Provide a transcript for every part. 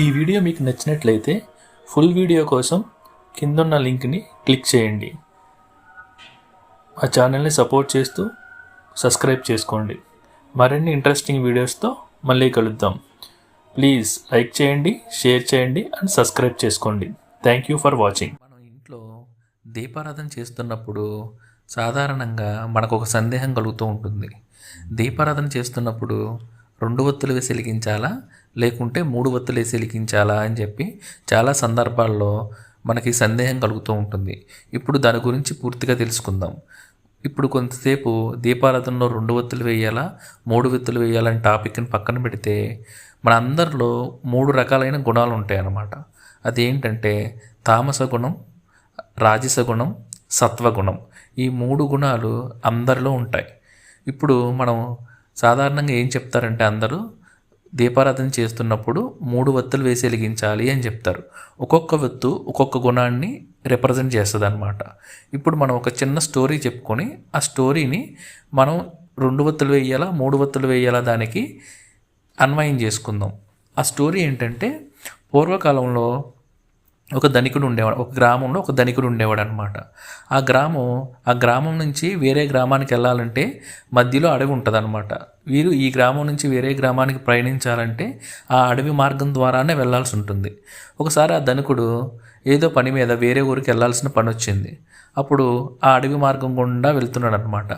ఈ వీడియో మీకు నచ్చినట్లయితే ఫుల్ వీడియో కోసం కిందున్న లింక్ని క్లిక్ చేయండి. ఆ ఛానల్ని సపోర్ట్ చేస్తూ సబ్స్క్రైబ్ చేసుకోండి. మరిన్ని ఇంట్రెస్టింగ్ వీడియోస్తో మళ్ళీ కలుద్దాం. ప్లీజ్ లైక్ చేయండి షేర్ చేయండి అండ్ సబ్స్క్రైబ్ చేసుకోండి. Thank you for watching. మనం ఇంట్లో దీపారాధన చేస్తున్నప్పుడు సాధారణంగా మనకు ఒక సందేహం కలుగుతూ ఉంటుంది. దీపారాధన చేస్తున్నప్పుడు రెండు ఒత్తులు వేసి వెలిగించాలా లేకుంటే మూడు ఒత్తులు వేసి వెలిగించాలా అని చెప్పి చాలా సందర్భాల్లో మనకి సందేహం కలుగుతూ ఉంటుంది. ఇప్పుడు దాని గురించి పూర్తిగా తెలుసుకుందాం. ఇప్పుడు కొంతసేపు దీపారాధనలో రెండు ఒత్తులు వేయాలా? మూడు ఒత్తులు వేయాలని టాపిక్ని పక్కన పెడితే మన అందరిలో మూడు రకాలైన గుణాలు ఉంటాయి అన్నమాట అదేంటంటే తామస గుణం రాజస గుణం సత్వగుణం. ఈ మూడు గుణాలు అందరిలో ఉంటాయి. ఇప్పుడు మనం సాధారణంగా ఏం చెప్తారంటే అందరూ దీపారాధన చేస్తున్నప్పుడు మూడు వత్తులు వేసి వెలిగించాలి అని చెప్తారు. ఒక్కొక్క వత్తు ఒక్కొక్క గుణాన్ని రిప్రజెంట్ చేస్తుంది అనమాట ఇప్పుడు మనం ఒక చిన్న స్టోరీ చెప్పుకొని ఆ స్టోరీని మనం రెండు వత్తులు వేయాలా మూడు వత్తులు వేయాలా దానికి అన్వయం చేసుకుందాం. ఆ స్టోరీ ఏంటంటే పూర్వకాలంలో ఒక ధనికుడు ఉండేవాడు ఒక గ్రామంలో ఒక ధనికుడు ఉండేవాడు అనమాట ఆ గ్రామం ఆ గ్రామం నుంచి వేరే గ్రామానికి వెళ్ళాలంటే మధ్యలో అడవి ఉంటుంది అనమాట వీరు ఈ గ్రామం నుంచి వేరే గ్రామానికి ప్రయాణించాలంటే ఆ అడవి మార్గం ద్వారానే వెళ్ళాల్సి ఉంటుంది. ఒకసారి ఆ ధనికుడు ఏదో పని మీద వేరే ఊరికి వెళ్ళాల్సిన పని వచ్చింది అప్పుడు ఆ అడవి మార్గం గుండా వెళ్తున్నాడు అనమాట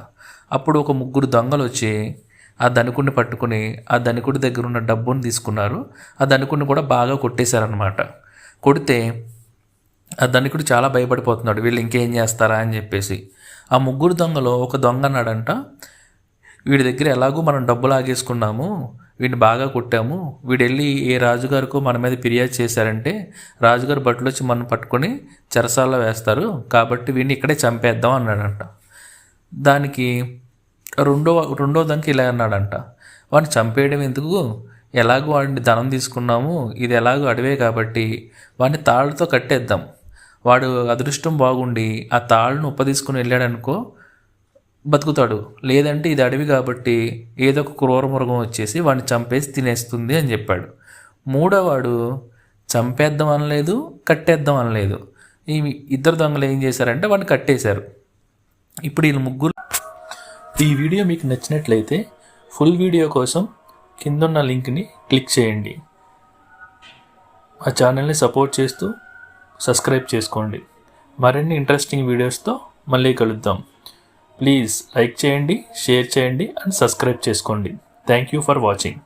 అప్పుడు ఒక ముగ్గురు దొంగలు వచ్చి ఆ ధనికుడిని పట్టుకుని ఆ ధనికుడి దగ్గర ఉన్న డబ్బుని తీసుకున్నారు. ఆ ధనికుడిని కూడా బాగా కొట్టేశారనమాట కొడితే ఆ ధనికుడు చాలా భయపడిపోతున్నాడు. వీళ్ళు ఇంకేం చేస్తారా అని చెప్పేసి. ఆ ముగ్గురు దొంగలో ఒక దొంగ అన్నాడంట. వీడి దగ్గర ఎలాగో మనం డబ్బులు ఆగేసుకున్నాము. వీడిని బాగా కొట్టాము. వీడు వెళ్ళి ఏ రాజుగారికో మన మీద ఫిర్యాదు చేశారంటే రాజుగారు బట్టలు వచ్చి మనం పట్టుకొని చెరసాల్లో వేస్తారు. కాబట్టి వీడిని ఇక్కడే చంపేద్దాం అన్నాడంట. దానికి రెండో రెండో దానికి ఇలా అన్నాడంట. వాడిని చంపేయడం ఎందుకు? ఎలాగో వాడిని ధనం తీసుకున్నాము ఇది ఎలాగో అడవే కాబట్టి వాడిని తాళ్ళతో కట్టేద్దాం. వాడు అదృష్టం బాగుండి ఆ తాళ్ళను ఉపదీసుకుని తీసుకుని వెళ్ళాడనుకో బతుకుతాడు. లేదంటే ఇది అడవి కాబట్టి ఏదో ఒక క్రూర మృగం వచ్చేసి వాడిని చంపేసి తినేస్తుంది అని చెప్పాడు. మూడోవాడు చంపేద్దాం అనలేదు కట్టేద్దాం అనలేదు. ఈ ఇద్దరు దొంగలు ఏం చేశారంటే వాడిని కట్టేశారు. ఇప్పుడు వీళ్ళు ముగ్గురు ఈ వీడియో మీకు నచ్చినట్లయితే ఫుల్ వీడియో కోసం కిందున్న లింక్ని క్లిక్ చేయండి. మా ఛానల్ని సపోర్ట్ చేస్తూ సబ్స్క్రైబ్ చేసుకోండి. మరిన్ని ఇంట్రెస్టింగ్ వీడియోస్తో మళ్ళీ కలుద్దాం. ప్లీజ్ లైక్ చేయండి షేర్ చేయండి అండ్ సబ్స్క్రైబ్ చేసుకోండి. Thank you for watching.